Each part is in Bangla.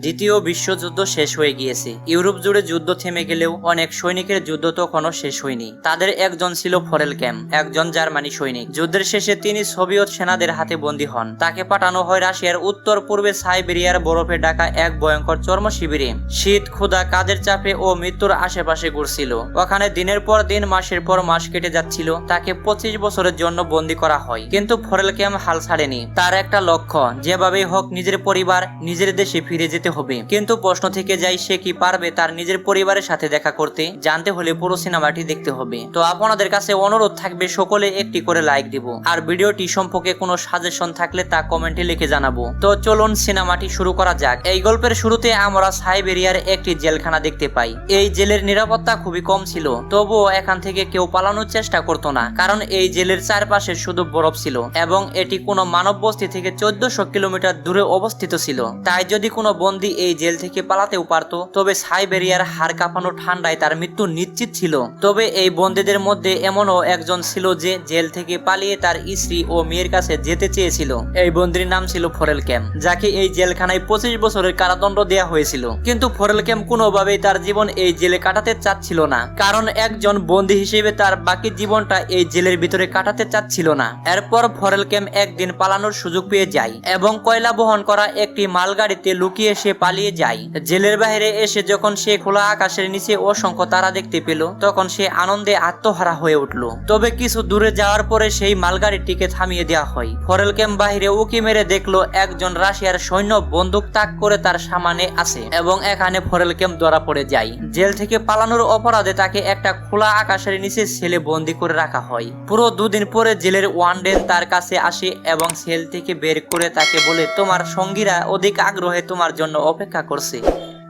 দ্বিতীয় বিশ্বযুদ্ধ শেষ হয়ে গিয়েছে। ইউরোপ জুড়ে যুদ্ধ থেমে গেলেও অনেক সৈনিকের যুদ্ধ তখনও শেষ হয়নি। তাদের একজন ছিল ফরেল ক্যাম্প, একজন জার্মানি সৈনিক। যুদ্ধের শেষে তিনি সোভিয়েত সেনাদের হাতে বন্দী হন। তাকে পাঠানো হয় রাশিয়ার উত্তর পূর্বে সাইবেরিয়ার বরফে ঢাকা এক ভয়ঙ্কর চর্ম শিবিরে। শীত, ক্ষুধা, কাজের চাপে ও মৃত্যুর আশেপাশে ঘুরছিল। ওখানে দিনের পর দিন, মাসের পর মাস কেটে যাচ্ছিল। তাকে পঁচিশ বছরের জন্য বন্দী করা হয়। কিন্তু ফরেল ক্যাম্প হাল ছাড়েনি। তার একটা লক্ষ্য, যেভাবেই হোক নিজের পরিবার, নিজের দেশে ফিরে যেতে হবে। কিন্তু প্রশ্ন থেকে যায় সে কি পারবে তার নিজের পরিবারের সাথে দেখা করতে? জানতে হলে পুরো সিনেমাটি দেখতে হবে। তো আপনাদের কাছে অনুরোধ থাকবে সকলে একটি করে লাইক দিব। আর ভিডিওটি সম্পর্কে কোনো সাজেশন থাকলে তা কমেন্টে লিখে জানাব। তো চলুন সিনেমাটি শুরু করা যাক। এই গল্পের শুরুতে আমরা সাইবেরিয়ার একটি জেলখানা দেখতে পাই। এই জেলের নিরাপত্তা খুবই কম ছিল। তবুও এখান থেকে কেউ পালানোর চেষ্টা করতো না। কারণ এই জেলের চারপাশে শুধু বরফ ছিল এবং এটি কোনো মানব বস্তি থেকে চোদ্দশো কিলোমিটার দূরে অবস্থিত ছিল। তাই যদি কোনো বন্দী এই জেল থেকে পালাতেও পারত। তবে সাইবেরিয়ার হাড় কাঁপানো ঠান্ডায় তার মৃত্যু নিশ্চিত ছিল। তবে এই বন্দীদের মধ্যে এমনও একজন ছিল যে জেল থেকে পালিয়ে তার স্ত্রী ও মেয়ের কাছে যেতে চেয়েছিল। এই বন্দির নাম ছিল ফরেল ক্যাম্প, যাকে এই জেলখানায় পঁচিশ বছরের কারাদণ্ড দেওয়া হয়েছিল। কিন্তু ফরেল ক্যাম্প কোনোভাবেই তার জীবন এই জেলে কাটাতে চাচ্ছিল না। কারণ একজন বন্দী হিসেবে তার বাকি জীবনটা এই জেলের ভিতরে কাটাতে চাচ্ছিল না। এরপর ফরেল ক্যাম্প একদিন পালানোর সুযোগ পেয়ে যায় এবং কয়লা বহন করা একটি মালগাড়িতে লুকিয়ে সে পালিয়ে যায়। জেলের বাইরে এসে যখন সে খোলা আকাশের নিচে অসংখ্য তারা দেখতে পেল, তখন সে আনন্দে আত্মহারা হয়ে উঠল। তবে কিছু দূরে যাওয়ার পরে সেই মালগাড়িটিকে থামিয়ে দেওয়া হয়। ফরেল ক্যাম্প বাহিরে উকি মেরে দেখল একজন রাশিয়ার সৈন্য বন্দুক তাক করে তার সামনে আছে এবং এখানে ফরেল ক্যাম্প ধরা পড়ে যায়। জেল থেকে পালানোর অপরাধে তাকে একটা খোলা আকাশের নিচে ছেলে বন্দি করে রাখা হয়। পুরো দুদিন পরে জেলের ওয়ানডেন তার কাছে আসে এবং সেল থেকে বের করে তাকে বলে, তোমার সঙ্গীরা অধিক আগ্রহে তোমার জন্য অপেক্ষা করছে।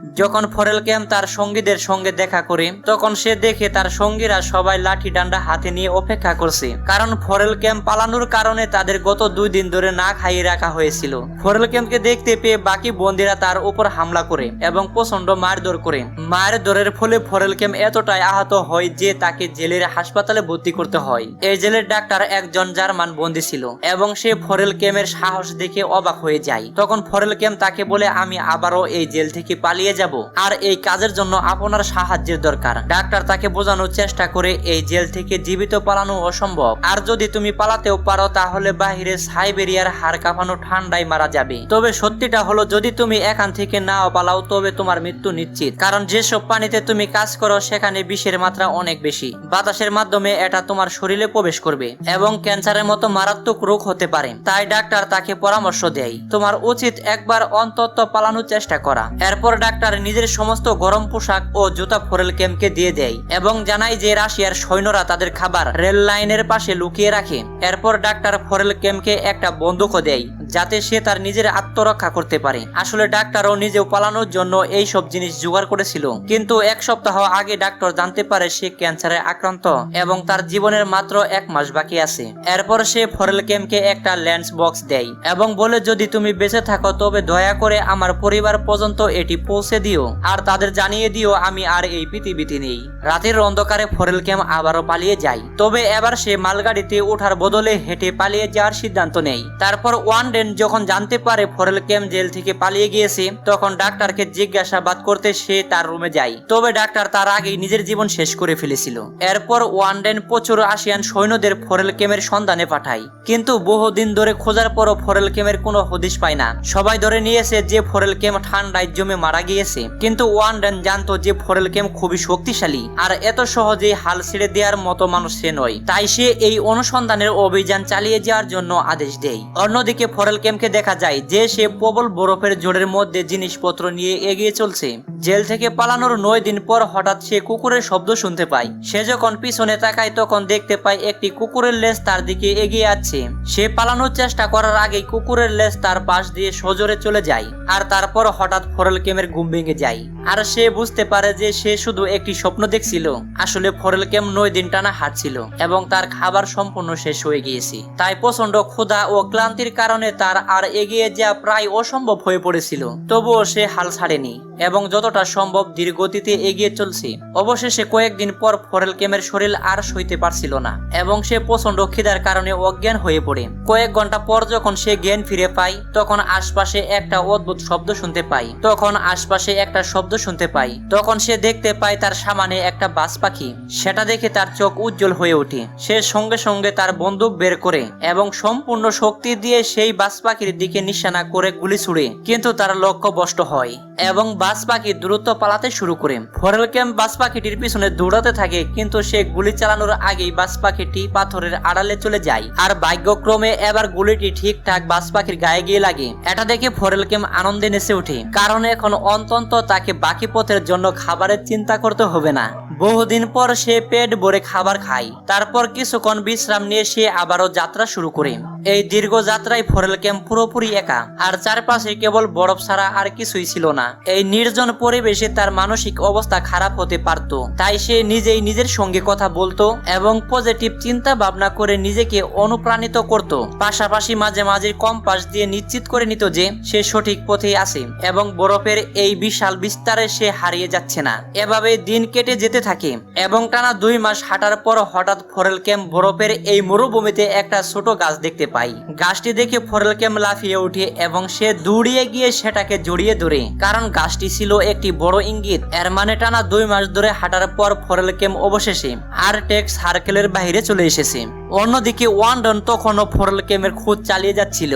যখন ফরেল ক্যাম্প তার সঙ্গীদের সঙ্গে দেখা করে, তখন সে দেখে তার সঙ্গীরা সবাই লাঠি ডান্ডা হাতে নিয়ে অপেক্ষা করছে। কারণ ফরেল ক্যাম্প পালানোর কারণে তাদের গত দুই দিন ধরে না খাইয়ে রাখা হয়েছিল। ফরেল ক্যাম্পকে দেখতে পেয়ে বাকি বন্দীরা তার উপর হামলা করে এবং প্রচণ্ড মারধর করে। মারধরের ফলে ফরেল ক্যাম্প এতটাই আহত হয় যে তাকে জেলের হাসপাতালে ভর্তি করতে হয়। এই জেলের ডাক্তার একজন জার্মান বন্দী ছিল এবং সে ফরেল ক্যাম্পের সাহস দেখে অবাক হয়ে যায়। তখন ফরেল ক্যাম্প তাকে বলে, আমি আবারও এই জেল থেকে পালিয়ে যাব। আর এই কাজের জন্য আপনার সাহায্যের দরকার। ডাক্তার তাকে বোঝানোর চেষ্টা করে এই জেল থেকে জীবিত পালানো অসম্ভব। আর যদি তুমি পালাতেও পারো, তাহলে বাহিরে সাইবেরিয়ার হাড় কাঁপানো ঠান্ডায় মারা যাবে। তবে সত্যিটা হলো, যদি তুমি এখান থেকে নাও পালাও, তবে তোমার মৃত্যু নিশ্চিত। কারণ যেসব পানিতে তুমি কাজ করো, সেখানে বিষের মাত্রা অনেক বেশি। বাতাসের মাধ্যমে এটা তোমার শরীরে প্রবেশ করবে এবং ক্যান্সারের মতো মারাত্মক রোগ হতে পারে। তাই ডাক্তার তাকে পরামর্শ দেয়, তোমার উচিত একবার অন্তত পালানোর চেষ্টা করা। এরপর ডাক্তার নিজের সমস্ত গরম পোশাক ও জুতা ফোরেল ক্যাম্পকে দিয়ে দেয় এবং জানায় যে রাশিয়ার সৈন্যরা তাদের খাবার রেল লাইনের পাশে লুকিয়ে রাখে। এরপর ডাক্তার ফোরেল ক্যাম্পকে একটা বন্দুকও দেয়। যাতে সে তার নিজের আত্মরক্ষা করতে পারে। আসলে ডাক্তারও নিজেও পালানোর জন্য এই সব জিনিস জোগাড় করেছিল। কিন্তু এক সপ্তাহ আগে ডাক্তার জানতে পারে সে ক্যান্সারে আক্রান্ত এবং তার জীবনের মাত্র এক মাস বাকি আছে। এরপর সে ফরেল ক্যাম্পকে একটা ল্যান্স বক্স দেয় এবং বলে, যদি তুমি বেঁচে থাকো, তবে দয়া করে আমার পরিবার পর্যন্ত এটি পৌঁছে দিও। আর তাদের জানিয়ে দিও, আমি আর এই পৃথিবীতে নেই। রাতের অন্ধকারে ফরেল ক্যাম্প আবারও পালিয়ে যায়। তবে এবার সে মালগাড়িতে ওঠার বদলে হেঁটে পালিয়ে যাওয়ার সিদ্ধান্ত নেয়। তারপর ওয়ান ডেন যখন জানতে পারে ফরেল ক্যাম্প জেল থেকে পালিয়ে গিয়েছে, তখন ডাক্তারকে জিজ্ঞাসাবাদ করতে সে তার রুমে যায়। তবে ডাক্তার তার আগেই নিজের জীবন শেষ করে ফেলেছিল। এরপর ওয়ান ডেন প্রচুর আসিয়ান সৈন্যদের ফরেল ক্যাম্পের সন্ধানে পাঠায়। কিন্তু বহুদিন ধরে খোঁজার পরও ফরেল ক্যাম্পের কোনো হদিশ পায় না। সবাই ধরে নিয়েছে যে ফরেল ক্যাম্প ঠান্ডায় জমে মারা গিয়েছে। কিন্তু ওয়ান ডেন জানতো যে ফরেল ক্যাম্প খুবই শক্তিশালী, আর এত সহজে হাল ছেড়ে দেওয়ার মতো মানুষ সে নয়। তাই সে এই অনুসন্ধানের অভিযান চালিয়ে যাওয়ার জন্য আদেশ দেয়। অন্যদিকে ফরেল ক্যাম্পকে দেখা যায় যে সে প্রবল বরফের জোরের মধ্যে জিনিসপত্র নিয়ে এগিয়ে চলছে। জেল থেকে পালানোর নয় দিন পর হঠাৎ সে কুকুরের শব্দ শুনতে পায়। সে যখন পিছনে তাকায়, তখন দেখতে পায় একটি কুকুরের লেজ তার দিকে এগিয়ে আসছে সে পালানোর চেষ্টা করার আগে কুকুরের লেজ তার পাশ দিয়ে সজোরে চলে যায় আর তারপর হঠাৎ ফরেল ক্যামের ঘুম ভেঙে যায়। আর সে বুঝতে পারে যে সে শুধু একটি স্বপ্ন দেখছিল। আসলে ফরেল ক্যাম নয় দিন টানা হাঁটছিল এবং তার খাবার সম্পূর্ণ শেষ হয়ে গিয়েছে। তাই প্রচণ্ড ক্ষুধা ও ক্লান্তির কারণে তার আর এগিয়ে যাওয়া প্রায় অসম্ভব হয়ে পড়েছিল। তবুও সে হাল ছাড়েনি এবং যতটা সম্ভব ধীর গতিতে এগিয়ে চলছে। অবশেষে কয়েকদিন পর ফরেল কেমের শরীর আর সইতে পারছিল না এবং সে প্রচণ্ড খিদার কারণে অজ্ঞান হয়ে পড়ে। কয়েক ঘণ্টা পর যখন সে জ্ঞান ফিরে পায়, তখন আশপাশে একটা অদ্ভুত শব্দ শুনতে পায় তখন আশপাশে একটা শব্দ শুনতে পায় তখন সে দেখতে পায় তার সামনে একটা বাস পাখি। সেটা দেখে তার চোখ উজ্জ্বল হয়ে ওঠে। সে সঙ্গে সঙ্গে তার বন্দুক বের করে এবং সম্পূর্ণ শক্তি দিয়ে সেই বাস পাখির দিকে নিশানা করে গুলি ছুড়ে, কিন্তু তার লক্ষ্য বষ্ট হয় এবং বাস পাখি দ্রুত পালাতে শুরু করে। ফরেল ক্যাম্প বাস পাখিটির পিছনে দৌড়াতে থাকে, কিন্তু সে গুলি চালানোর আগেই বাস পাখিটি পাথরের আড়ালে চলে যায়। আর ভাগ্যক্রমে এবার গুলিটি ঠিকঠাক বাস পাখির গায়ে গিয়ে লাগে। এটা দেখে ফরেল ক্যাম্প আনন্দে নেচে ওঠে, কারণ এখন অন্তত তাকে বাকি পথের জন্য খাবারের চিন্তা করতে হবে না। বহুদিন পর সে পেট ভরে খাবার খায়। তারপর কিছুক্ষণ বিশ্রাম নিয়ে সে আবারও যাত্রা শুরু করে। এই দীর্ঘ যাত্রায় ফরেল ক্যাম্প পুরোপুরি একা। আর চারপাশে কেবল বরফ ছাড়া আর কিছুই ছিল না। এই নির্জন পরিবেশে তার মানসিক অবস্থা খারাপ হতে পারত। তাই সে নিজেই নিজের সঙ্গে কথা বলতো এবং পজিটিভ চিন্তা ভাবনা করে নিজেকে অনুপ্রাণিত করত। পাশাপাশি মাঝে মাঝে কম্পাস দিয়ে নিশ্চিত করে নিত যে সে সঠিক পথে আছে এবং বরফের এই বিশাল বিস্তারে সে হারিয়ে যাচ্ছে না। এভাবে দিন কেটে যেতে থাকে। এবং টানা দুই মাস হাঁটার পর হঠাৎ ফরেল ক্যাম্প বরফের এই মরুভূমিতে একটা ছোট গাছ দেখতে পাই। গাছটি দেখে ফরেল ক্যাম্প লাফিয়ে ওঠে এবং সে দৌড়িয়ে গিয়ে সেটাকে জড়িয়ে ধরে। কারণ গাছটি ছিল একটি বড় ইঙ্গিত। এর মানে টানা দুই মাস ধরে হাঁটার পর ফরেল ক্যাম্প অবশেষে আরটেক সার্কেলের বাইরে চলে এসেছে। অন্যদিকে ওয়ান্ডন তখনও ফরেল ক্যাম্পের খোঁজ চালিয়ে যাচ্ছিল।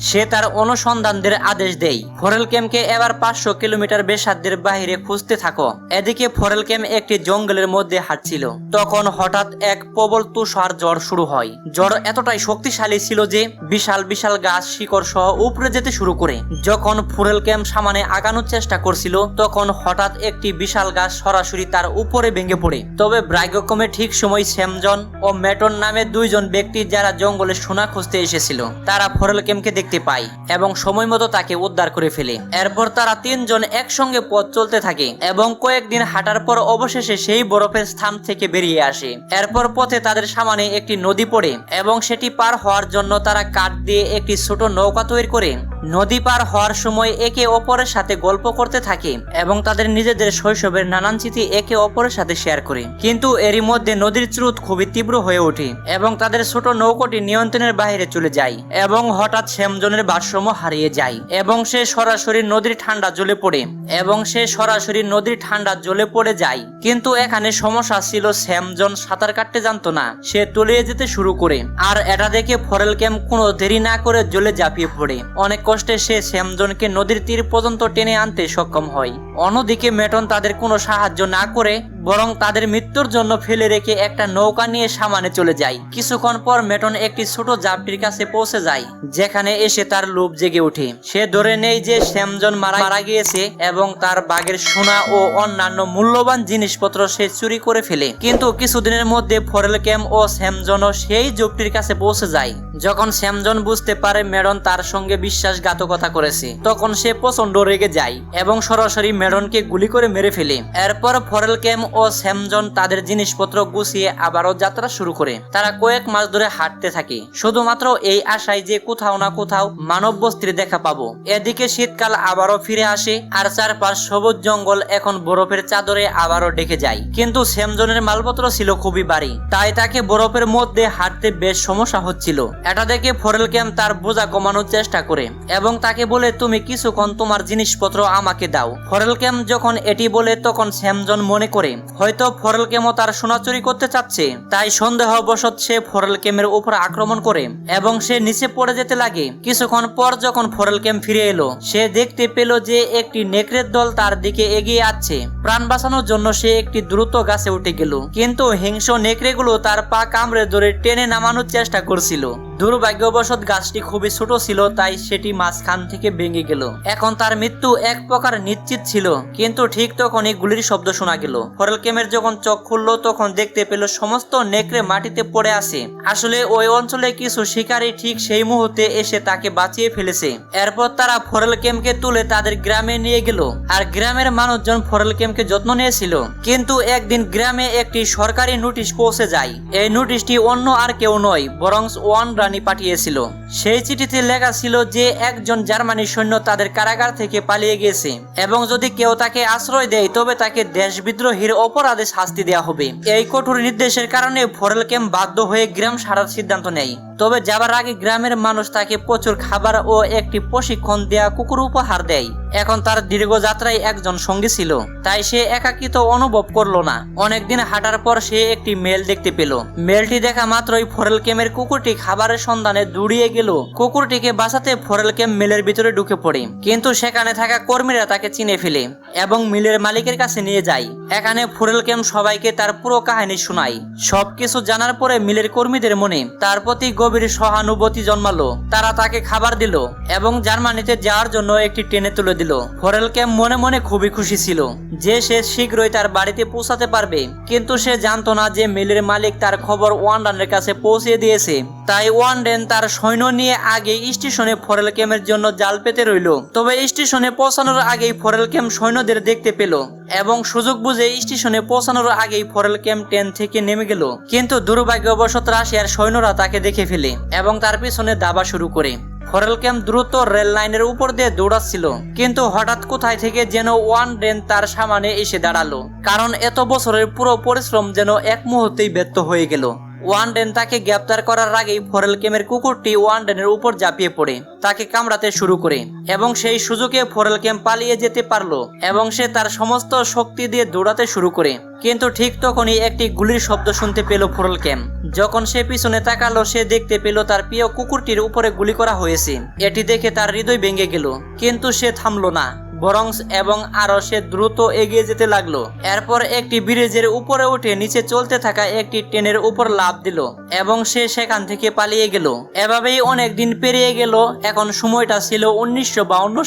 সে তার অনুসন্ধানদের আদেশ দেয় ফরেল ক্যাম্পকে এবার পাঁচশো কিলোমিটার বেসাধ্যের বাইরে খুঁজতে থাকো। এদিকে ফরেল ক্যাম্প একটি জঙ্গলের মধ্যে হাঁটছিল। তখন হঠাৎ এক প্রবল তুষার জ্বর শুরু হয়। জ্বর এতটাই শক্তিশালী ছিল যে বিশাল বিশাল গাছ শিকড় সহ উপরে যেতে শুরু করে। যখন ফুরেল ক্যাম্প সামনে আগানোর চেষ্টা করছিল, তখন হঠাৎ একটি বিশাল গাছ সরাসরি তার উপরে ভেঙে পড়ে। তবে ব্রাগ্যক্রমে ঠিক সময় স্যামজন ও মেটন নামে দুইজন ব্যক্তি যারা জঙ্গলে সোনা খুঁজতে এসেছিল, তারা ফরেল ক্যাম্পকে দেখতে পায় এবং সময় মতো তাকে উদ্ধার করে ফেলে। এরপর তারা তিনজন একসঙ্গে পথ চলতে থাকে এবং কয়েকদিন হাঁটার পর অবশেষে সেই বরফের স্থান থেকে বেরিয়ে আসে। এরপর পথে তাদের সামনে একটি নদী পড়ে এবং সেটি পার হওয়ার জন্য তারা কাঠ দিয়ে একটি ছোট নৌকা তৈরি করে নদী পার হওয়ার সময় একে অপরের সাথে গল্প করতে থাকে এবং তাদের নিজেদের শৈশবের নানান স্মৃতি একে অপরের সাথে শেয়ার করে। কিন্তু এরই মধ্যে নদীর স্রোত খুবই তীব্র হয়ে ওঠে এবং তাদের ছোট নৌকোটি নিয়ন্ত্রণের বাইরে চলে যায় এবং হঠাৎ শ্যামজনের ভারসাম্য হারিয়ে যায় এবং সে সরাসরি নদীর ঠান্ডা জ্বলে পড়ে এবং সে সরাসরি নদীর ঠান্ডা জ্বলে পড়ে যায়। কিন্তু এখানে সমস্যা ছিল শ্যামজন সাঁতার কাটতে জানতো না, সে তলিয়ে যেতে শুরু করে। আর এটা দেখে ফরেল ক্যাম্প কোনো দেরি না করে জ্বলে ঝাঁপিয়ে পড়ে। অনেক কষ্টে সে শ্যামজনকে নদীর তীর পর্যন্ত টেনে আনতে সক্ষম হয়। অন্যদিকে মেটন তাদের কোনো সাহায্য না করে বরং তাদের মৃত্যুর জন্য ফেলে রেখে একটা নৌকা নিয়ে সামানে চলে যায়। কিছুক্ষণ পর মেটন একটি ছোট জাপটির কাছে পৌঁছে যায়, যেখানে এসে তার লোভ জেগে ওঠে। সে ধরে নেই যে শ্যামজন মারা মারা গিয়েছে এবং তার বাগের সোনা ও অন্যান্য মূল্যবান জিনিসপত্র সে চুরি করে ফেলে। কিন্তু কিছুদিনের মধ্যে ফরেল ক্যাম্প ও শ্যামজনও সেই জপটির কাছে পৌঁছে যায়। যখন শ্যামজন বুঝতে পারে মেডন তার সঙ্গে বিশ্বাসঘাতকতা করেছে, তখন সে প্রচণ্ড রেগে যায় এবং সরাসরি মেডনকে গুলি করে মেরে ফেলে। এরপর ফরেল ক্যাম্প ও শ্যামজন তাদের জিনিসপত্র গুছিয়ে আবারও যাত্রা শুরু করে। তারা কয়েক মাস ধরে হাঁটতে থাকে। শুধুমাত্র এই আশায় যে কোথাও না কোথাও মানব বস্তির দেখা পাবো। এদিকে শীতকাল আবারও ফিরে আসে আর চারপাশ সবুজ জঙ্গল এখন বরফের চাদরে আবারও ডেকে যায়। কিন্তু শ্যামজনের মালপত্র ছিল খুবই বাড়ি। তাই তাকে বরফের মধ্যে হাঁটতে বেশ সমস্যা হচ্ছিল। এটা দেখে ফরেল ক্যাম্প তার বোঝা কমানোর চেষ্টা করে এবং তাকে বলে, তুমি কিছুক্ষণ তোমার জিনিসপত্র আমাকে দাও। ফরেল ক্যাম্প যখন এটি বলে, তখন শ্যামজন মনে করে হয়তো ফরেল কেমো তার সোনা চুরি করতে চাচ্ছে। তাই সন্দেহবশত সে ফরেল ক্যাম্পের উপর আক্রমণ করে এবং সে নিচে পড়ে যেতে লাগে। কিছুক্ষণ পর যখন ফরেল ক্যাম্প ফিরে এলো, সে দেখতে পেল যে একটি নেকড়ের দল তার দিকে এগিয়ে আসছে প্রাণ বাঁচানোর জন্য সে একটি দ্রুত গাছে উঠে গেল। কিন্তু হিংস্র নেকড়েগুলো তার পা কামড়ে ধরে টেনে নামানোর চেষ্টা করছিল। দুর্ভাগ্যবশত গাছটি খুবই ছোট ছিল, তাই সেটি মাঝখান থেকে ভেঙে গেল। এখন তার মৃত্যু এক প্রকার নিশ্চিত ছিল, কিন্তু ঠিক তখনই গুলির শব্দ শোনা গেল। ফরেল কেমের যখন চোখ খুললো, তখন দেখতে পেল সমস্ত নেকড়ে মাটিতে পড়ে আছে। আসলে ওই অঞ্চলে কিছু শিকারী ঠিক সেই মুহূর্তে এসে তাকে বাঁচিয়ে ফেলেছে। এরপর তারা ফরেল কেমকে তুলে তাদের গ্রামে নিয়ে গেল, আর গ্রামের মানুষজন ফরেল কেমকে যত্ন নিয়েছিল। কিন্তু একদিন গ্রামে একটি সরকারি নোটিশ পৌঁছে যায়। এই নোটিশটি অন্য আর কেউ নয়, বরং ওয়ান তলানি পাঠিয়েছিল। সেই চিঠিতে লেখা ছিল যে একজন জার্মানি সৈন্য তাদের কারাগার থেকে পালিয়ে গেছে এবং যদি কেউ তাকে আশ্রয় দেয়, তবে তাকে দেশ বিদ্রোহীর অপরাধে শাস্তি দেওয়া হবে। এই কঠোর নির্দেশের কারণে ফরেল ক্যাম্প বাধ্য হয়ে গ্রাম সারার সিদ্ধান্ত নেয়। তবে যাবার আগে গ্রামের মানুষ তাকে প্রচুর খাবার ও একটি প্রশিক্ষণ দেয়া কুকুর উপহার দেয়। এখন তার দীর্ঘ যাত্রায় একজন সঙ্গী ছিল। তাই সে একাকিত অনুভব করল না। অনেকদিন হাঁটার পর সে একটি মেল দেখতে পেল। মেলটি দেখা মাত্রই ফরেল ক্যামের কুকুরটি খাবারের সন্ধানে দৌড়িয়ে গেল। কুকুরটিকে বাঁচাতে ফরেল ক্যাম্প মেলের ভিতরে ঢুকে পড়ে। কিন্তু সেখানে থাকা কর্মীরা তাকে চিনে ফেলে এবং মিলের মালিকের কাছে নিয়ে যায়। এখানে ফোরেল ক্যাম্প সবাইকে তার পুরো কাহিনী শোনায়। সবকিছু জানার পরে মিলের কর্মীদের মনে তার প্রতি গভীর সহানুভূতি জন্মালো। তারা তাকে খাবার দিল এবং জার্মানিতে যাওয়ার জন্য একটি ট্রেনে তুলে দিল। ফোরেল ক্যাম্প মনে মনে খুবই খুশি ছিল যে সে শীঘ্রই তার বাড়িতে পৌঁছাতে পারবে। কিন্তু সে জানতো না যে মিলের মালিক তার খবর ওয়ান্ডানের কাছে পৌঁছে দিয়েছে। তাই ওয়ান্ডেন তার সৈন্য নিয়ে আগে স্টেশনে ফরেল ক্যাম্পের জন্য জাল পেতে রইল। তবে স্টেশনে পৌঁছানোর আগেই ফরেল ক্যাম্প সৈন্যদের দেখতে পেল। এবং সুযোগ বুঝে স্টেশনে পৌঁছানোর আগেই ফরেল ক্যাম্প ট্রেন থেকে নেমে গেল। কিন্তু দুর্ভাগ্যবশত রাশিয়ার সৈন্যরা তাকে দেখে ফেলে এবং তার পিছনে দাবা শুরু করে। ফরেল ক্যাম্প দ্রুত রেল লাইনের উপর দিয়ে দৌড়াচ্ছিল, কিন্তু হঠাৎ কোথায় থেকে যেন ওয়ান ড্রেন তার সামনে এসে দাঁড়াল, কারণ এত বছরের পুরো পরিশ্রম যেন এক মুহূর্তেই ব্যর্থ হয়ে গেল। ওয়ান ডেন তাকে গ্রেপ্তার করার আগেই ফরেল কেমের কুকুরটি ওয়ান ডেনের উপর ঝাঁপিয়ে পড়ে, তাকে কামড়াতে শুরু করে এবং সেই সুযোগে ফরেল ক্যাম্প পালিয়ে যেতে পারল এবং সে তার সমস্ত শক্তি দিয়ে দৌড়াতে শুরু করে। কিন্তু ঠিক তখনই একটি গুলির শব্দ শুনতে পেল ফোরল ক্যাম্প যখন সে পিছনে তাকালো, সে দেখতে পেল তার প্রিয় কুকুরটির উপরে গুলি করা হয়েছে। এটি দেখে তার হৃদয় ভেঙে গেল, কিন্তু সে থামলো না। বরং এবং আরও সে দ্রুত এগিয়ে যেতে লাগল। এরপর একটি ব্রিজের উপরে উঠে নিচে চলতে থাকা একটি ট্রেনের উপর লাভ দিল এবং সে সেখান থেকে পালিয়ে গেল। এভাবেই অনেক দিন পেরিয়ে গেল, এখন সময়টা ছিল উনিশশো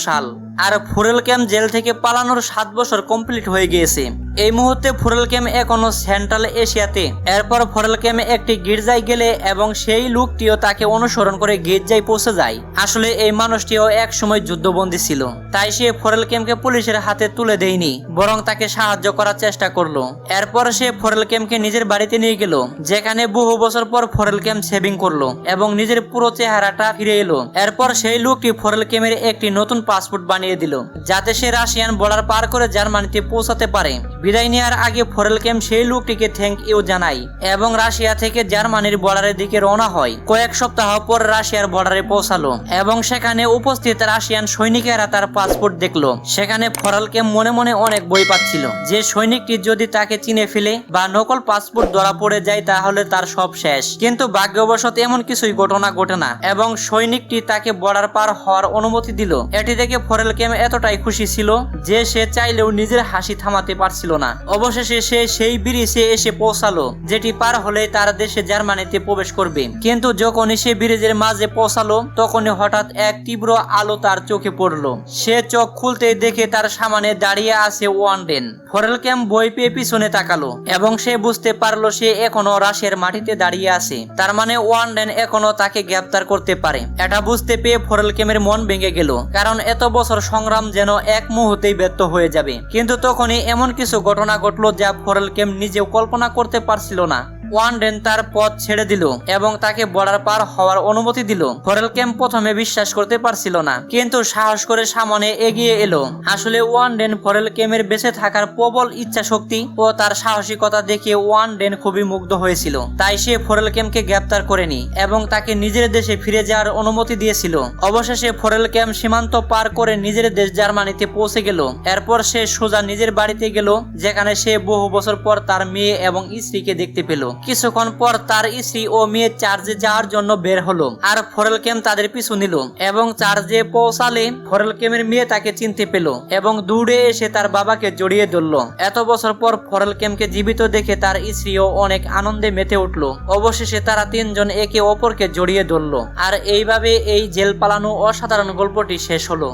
সাল। আর ফুরেল ক্যাম্প জেল থেকে পালানোর সাত বছর কমপ্লিট হয়ে গিয়েছে। এই মুহূর্তে ফুরেল ক্যাম্প এখনও সেন্ট্রাল এশিয়াতে। এরপর ফরেল ক্যাম্পে একটি গির্জায় গেলে এবং সেই লোকটিও তাকে অনুসরণ করে গির্জায় পৌঁছে যায়। আসলে এই মানুষটিও এক সময় যুদ্ধবন্দী ছিল, তাই সে ফরেল ক্যাম্পকে পুলিশের হাতে তুলে দেয়নি, বরং তাকে সাহায্য করার চেষ্টা করল। এরপর সে ফরেল ক্যাম্পকে নিজের বাড়িতে নিয়ে গেল, যেখানে বহু বছর পর ফরেল ক্যাম্প সেভিং করল এবং নিজের পুরো চেহারাটা ফিরে এলো। এরপর সেই লোকটি ফরেল ক্যাম্পের একটি নতুন পাসপোর্ট বানিয়ে দিল, যাতে সে রাশিয়ান বর্ডার পার করে জার্মানিতে পৌঁছাতে পারে। বিদায় নেওয়ার আগে ফরেল ক্যাম্প সেই লোকটিকে থ্যাংক ইউ জানাই এবং রাশিয়া থেকে জার্মানির বর্ডারের দিকে রওনা হয়। কয়েক সপ্তাহ পর রাশিয়ার বর্ডারে পৌঁছালো এবং সেখানে উপস্থিত রাশিয়ান সৈনিকেরা তার পাসপোর্ট দেখল। সেখানে ফরেল ক্যাম্প মনে মনে অনেক বই পাচ্ছিল যে সৈনিকটি যদি তাকে চিনে ফেলে বা নকল পাসপোর্ট ধরা পড়ে যায় তাহলে তার সব শেষ। কিন্তু ভাগ্যবশত এমন কিছুই ঘটনা ঘটে না এবং সৈনিকটি তাকে বর্ডার পার হওয়ার অনুমতি দিল। এটি দেখে ফরেল ক্যাম্প এতটাই খুশি ছিল যে সে চাইলেও নিজের হাসি থামাতে পারছিল না। অবশেষে সে সেই ব্রিজে এসে পৌঁছালো, যেটি পার হলে তার দেশে জার্মানিতে প্রবেশ করবে। কিন্তু যখনই সে ব্রিজের মাঝে পৌঁছালো, তখনই হঠাৎ এক তীব্র আলো তার চোখে পড়ল। সে চোখ খুলতে দেখে তার সামনে দাঁড়িয়ে আছে ওয়ানডেন। ফরেল ক্যাম্প বই পেয়ে পিছনে তাকালো এবং সে বুঝতে পারল সে এখনও রাশের মাটিতে দাঁড়িয়ে আছে। তার মানে ওয়ানডেন এখনও তাকে গ্রেপ্তার করতে পারে। এটা বুঝতে পেয়ে ফরেল ক্যাম্পের মন ভেঙে গেল, কারণ এত বছর সংগ্রাম যেন এক মুহূর্তেই ব্যর্থ হয়ে যাবে। কিন্তু তখনই এমন কিছু ঘটনা ঘটলো যা ফরেল ক্যাম্প নিজেও কল্পনা করতে পারছিল না। ওয়ানডেন তার পথ ছেড়ে দিল এবং তাকে বর্ডার পার হওয়ার অনুমতি দিল। ফরেল ক্যাম্প প্রথমে বিশ্বাস করতে পারছিল না, কিন্তু সাহস করে সামনে এগিয়ে এলো। আসলে ওয়ানডেন ফরেল ক্যাম্পের বেঁচে থাকার প্রবল ইচ্ছা শক্তি ও তার সাহসিকতা দেখে ওয়ানডেন খুবই মুগ্ধ হয়েছিল। তাই সে ফরেল ক্যাম্পকে গ্রেপ্তার করেনি এবং তাকে নিজের দেশে ফিরে যাওয়ার অনুমতি দিয়েছিল। অবশেষে ফরেল ক্যাম্প সীমান্ত পার করে নিজের দেশ জার্মানিতে পৌঁছে গেল। এরপর সে সোজা নিজের বাড়িতে গেল, যেখানে সে বহু বছর পর তার মেয়ে এবং স্ত্রীকে দেখতে পেল। কিছুক্ষণ পর তার স্ত্রী ও মেয়ে চার্জে যাওয়ার জন্য বের হলো আর ফরেল ক্যাম্প তাদের পিছু নিল এবং চার্জে পৌঁছালে ফরেল ক্যাম্পের মেয়ে তাকে চিনতে পেল এবং দৌড়ে এসে তার বাবাকে জড়িয়ে ধরল। এত বছর পর ফরেল ক্যাম্পকে জীবিত দেখে তার স্ত্রীও অনেক আনন্দে মেতে উঠল। অবশেষে তারা তিনজন একে অপরকে জড়িয়ে ধরল। আর এইভাবে এই জেল পালানো অসাধারণ গল্পটি শেষ হলো।